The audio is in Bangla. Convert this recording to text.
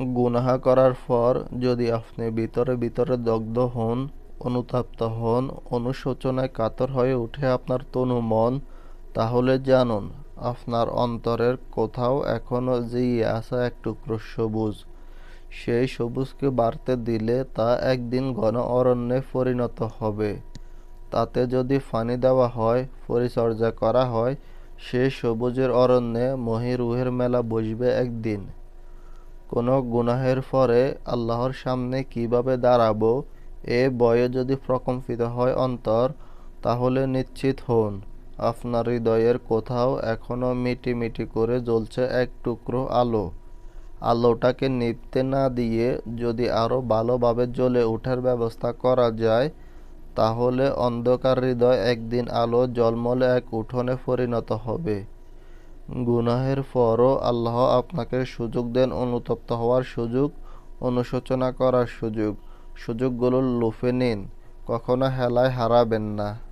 গুনাহ করার পর যদি আপনি ভিতরে ভিতরে দগ্ধ হন, অনুতপ্ত হন, অনুশোচনায় কাতর হয়ে উঠে আপনার তনু মন, তাহলে জানুন আপনার অন্তরের কোথাও এখনও জিয়ে আসা এক টুকরো সবুজ। সেই সবুজকে বাড়তে দিলে তা একদিন ঘন অরণ্যে পরিণত হবে। তাতে যদি পানি দেওয়া হয়, পরিচর্যা করা হয় সে সবুজের অরণ্যে মহিরুহের মেলা বসবে একদিন। কোনো গুনাহের পরে আল্লাহর সামনে কীভাবে দাঁড়াবো, এ বয়ে যদি প্রকম্পিত হয় অন্তর, তাহলে নিশ্চিত হন, আপনার হৃদয়ের কোথাও এখনও মিটি মিটি করে জ্বলছে এক টুকরো আলো। আলোটাকে নিভতে না দিয়ে যদি আরও ভালোভাবে জ্বলে ওঠার ব্যবস্থা করা যায়, তাহলে অন্ধকার হৃদয় একদিন আলো জলমলে এক উঠোনে পরিণত হবে। গুনাহের পরও আল্লাহ আপনাকে সুযোগ দেন অনুতপ্ত হওয়ার সুযোগ, অনুশোচনা করার সুযোগ। সুযোগগুলো লুফে নিন, কখনো হেলায় হারাবেন না।